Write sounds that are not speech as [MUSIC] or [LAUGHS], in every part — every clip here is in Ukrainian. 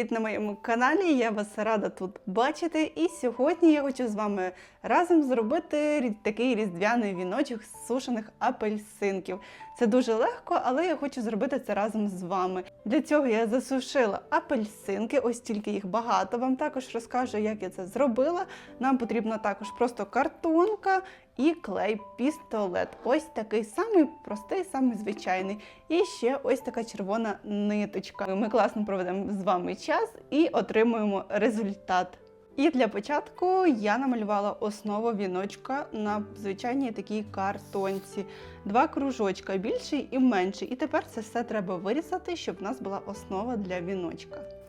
привіт на моєму каналі. Я вас рада тут бачити. І сьогодні я хочу з вами разом зробити такий різдвяний віночок з сушених апельсинків. Це дуже легко, але я хочу зробити це разом з вами. Для цього я засушила апельсинки, ось тільки їх багато. Вам також розкажу, як я це зробила. Нам потрібна також просто картонка і клей пістолет. Ось такий самий простий, самий звичайний. І ще ось така червона ниточка. Ми класно проведемо з вами час і отримуємо результат. І для початку я намалювала основу віночка на звичайній такій картонці. Два кружочка, більший і менший. І тепер це все треба вирізати, щоб в нас була основа для віночка.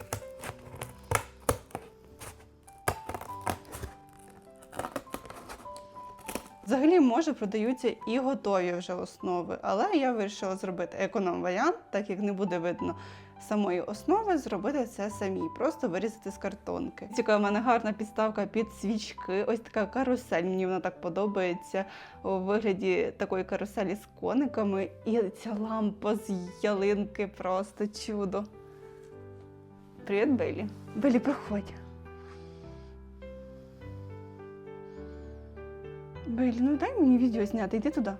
Взагалі, може, продаються і готові вже основи, але я вирішила зробити економ-варіант, так як не буде видно самої основи, зробити це самі, просто вирізати з картонки. Цікава, в мене гарна підставка під свічки. Ось така карусель. Мені вона так подобається у вигляді такої каруселі з кониками. І ця лампа з ялинки просто чудо. Привіт, Белі. Белі, проходь. Белі, ну дай мені відео зняти, йди туди.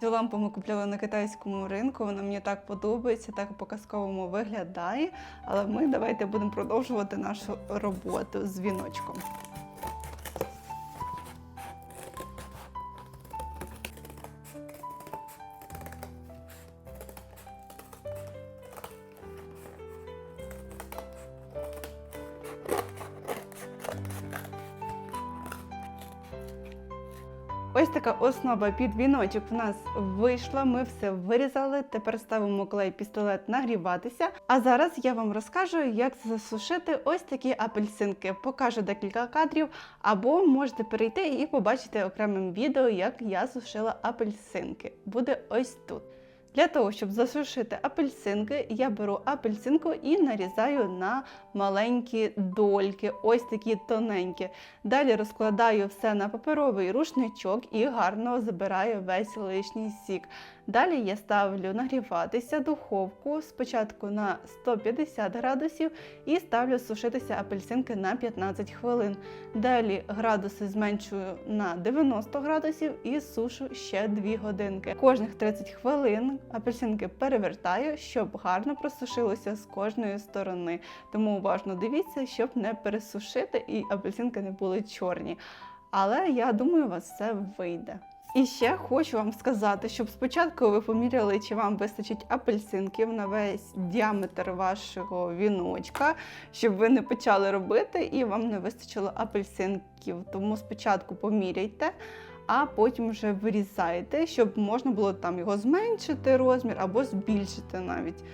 Цю лампу ми купляли на китайському ринку. Вона мені так подобається, так по-казковому виглядає. Але ми давайте будемо продовжувати нашу роботу з віночком. Ось така основа під віночок в нас вийшла. Ми все вирізали. Тепер ставимо клей пістолет нагріватися. А зараз я вам розкажу, як засушити ось такі апельсинки. Покажу декілька кадрів, або можете перейти і побачити окремим відео, як я сушила апельсинки. Буде ось тут. Для того, щоб засушити апельсинки, я беру апельсинку і нарізаю на маленькі дольки, ось такі тоненькі. Далі розкладаю все на паперовий рушничок і гарно забираю весь лишній сік. Далі я ставлю нагріватися духовку спочатку на 150 градусів і ставлю сушитися апельсинки на 15 хвилин. Далі градуси зменшую на 90 градусів і сушу ще 2 годинки. Кожних 30 хвилин апельсинки перевертаю, щоб гарно просушилося з кожної сторони. Тому уважно дивіться, щоб не пересушити і апельсинки не були чорні. Але я думаю, у вас все вийде. І ще хочу вам сказати, щоб спочатку ви поміряли, чи вам вистачить апельсинків на весь діаметр вашого віночка, щоб ви не почали робити і вам не вистачило апельсинків. Тому спочатку поміряйте, а потім вже вирізайте, щоб можна було там його зменшити розмір або збільшити навіть.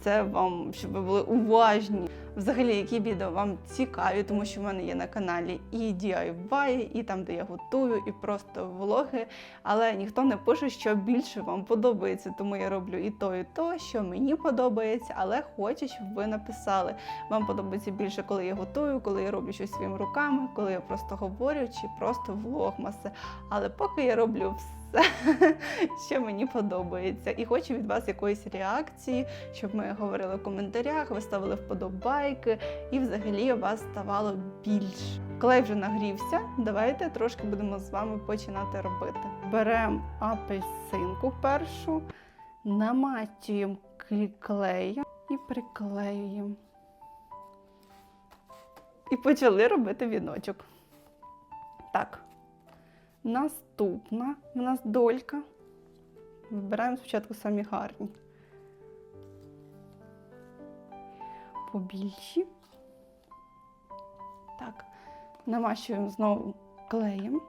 Це вам, щоб ви були уважні. Взагалі, які відео вам цікаві, тому що в мене є на каналі і DIY, і там, де я готую, і просто влоги. Але ніхто не пише, що більше вам подобається. Тому я роблю і то, і то, що мені подобається, але хочу, щоб ви написали. Вам подобається більше, коли я готую, коли я роблю щось своїми руками, коли я просто говорю, чи просто влогмаси. Але поки я роблю все. [LAUGHS] Що мені подобається, і хочу від вас якоїсь реакції, щоб ми говорили в коментарях, ви ставили вподобайки, і взагалі вас ставало більше. Клей вже нагрівся. Давайте трошки будемо з вами починати робити. Беремо апельсинку першу, намачуємо клі- клеєм і приклеюємо. І почали робити віночок. Так. Наступна в нас долька. Вибираємо спочатку самі гарні. Побільші. Так, намащуємо знову клеєм.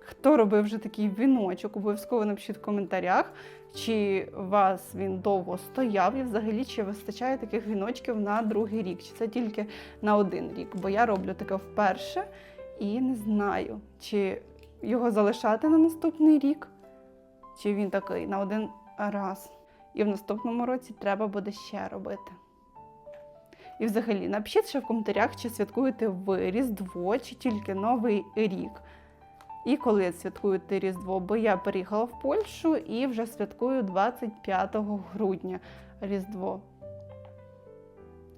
Хто робив вже такий віночок, обов'язково напишіть в коментарях, чи вас він довго стояв і взагалі чи вистачає таких віночків на другий рік, чи це тільки на один рік. Бо я роблю таке вперше і не знаю, чи його залишати на наступний рік, чи він такий на один раз. І в наступному році треба буде ще робити. І взагалі напишіть ще в коментарях, чи святкуєте ви Різдво, чи тільки Новий рік. І коли святкуєте Різдво, бо я переїхала в Польщу і вже святкую 25 грудня Різдво.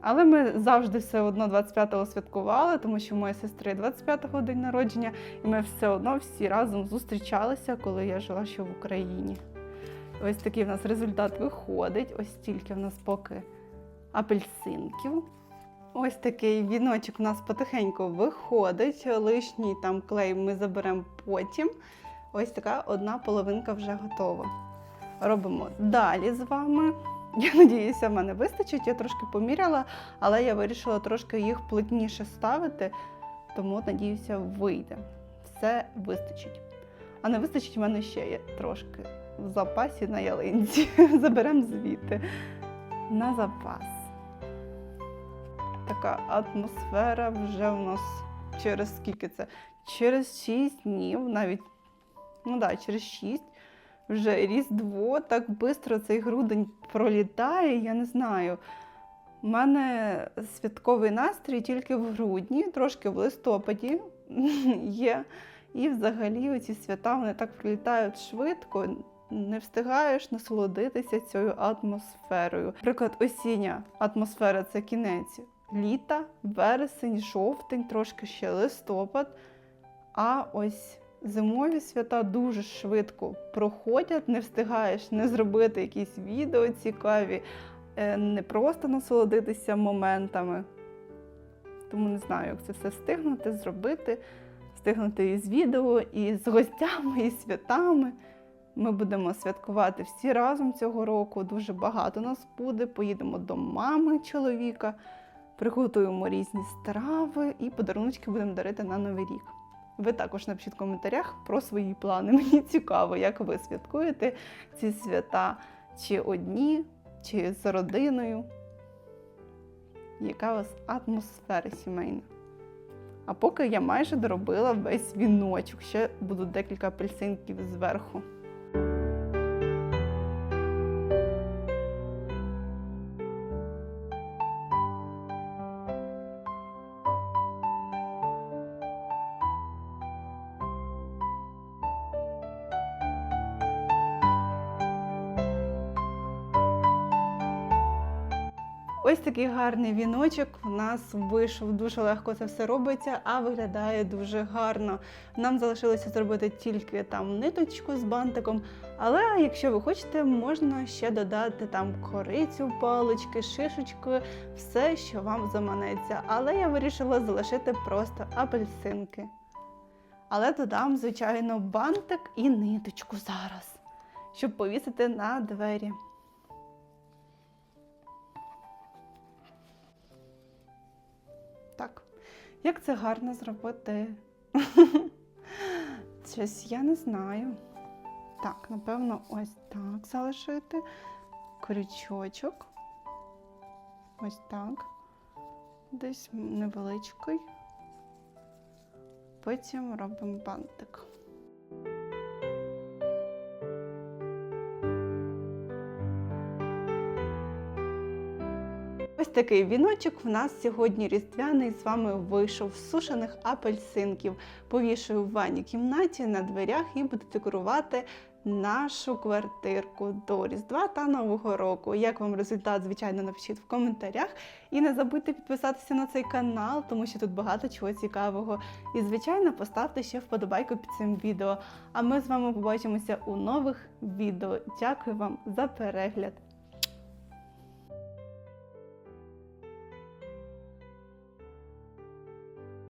Але ми завжди все одно 25-го святкували, тому що моєї сестри 25-го день народження, і ми все одно всі разом зустрічалися, коли я жила ще в Україні. Ось такий в нас результат виходить. Ось стільки в нас поки апельсинків. Ось такий віночок у нас потихеньку виходить. Лишній там клей ми заберемо потім. Ось така одна половинка вже готова. Робимо далі з вами. Я надіюся, в мене вистачить. Я трошки поміряла, але я вирішила трошки їх плотніше ставити, тому надіюся, вийде. Все вистачить. А не вистачить в мене ще є трошки в запасі на ялинці. [LAUGHS] Заберемо звідти на запас. Така атмосфера вже в нас через скільки це? Через 6 днів, навіть, ну так, да, через 6 вже Різдво, так швидко цей грудень пролітає, я не знаю. У мене святковий настрій тільки в грудні, трошки в листопаді [LAUGHS] є. І взагалі оці свята вони так пролітають швидко, не встигаєш насолодитися цією атмосферою. Наприклад, осіння атмосфера це кінець літа, вересень, жовтень, трошки ще листопад. А ось зимові свята дуже швидко проходять, не встигаєш не зробити якісь відео цікаві, е, не просто насолодитися моментами. Тому не знаю, як це все встигнути, зробити, встигнути і з відео, і з гостями, і святами. Ми будемо святкувати всі разом цього року. Дуже багато нас буде. Поїдемо до мами чоловіка, приготуємо різні страви і подарунки будемо дарити на Новий рік. Ви також напишіть в коментарях про свої плани. [LAUGHS] Мені цікаво, як ви святкуєте ці свята, чи одні, чи з родиною. Яка у вас атмосфера сімейна? А поки я майже доробила весь віночок, ще будуть декілька апельсинків зверху. Ось такий гарний віночок у нас вийшов. Дуже легко це все робиться, а виглядає дуже гарно. Нам залишилося зробити тільки там ниточку з бантиком. Але якщо ви хочете, можна ще додати там корицю, палички, шишечки, все, що вам заманеться. Але я вирішила залишити просто апельсинки. Але додам, звичайно, бантик і ниточку зараз, щоб повісити на двері. Як це гарно зробити? [LAUGHS] Щось я не знаю. Так, напевно, ось так залишити. Крючочок. Ось так. Десь невеличкий. Потім робимо бантик. Ось такий віночок в нас сьогодні різдвяний з вами вийшов з сушених апельсинків. Повішую в ванній кімнаті на дверях і буду декорувати нашу квартирку до Різдва та Нового року. Як вам результат, звичайно, напишіть в коментарях. І не забудьте підписатися на цей канал, тому що тут багато чого цікавого. І, звичайно, поставте ще вподобайку під цим відео. А ми з вами побачимося у нових відео. Дякую вам за перегляд!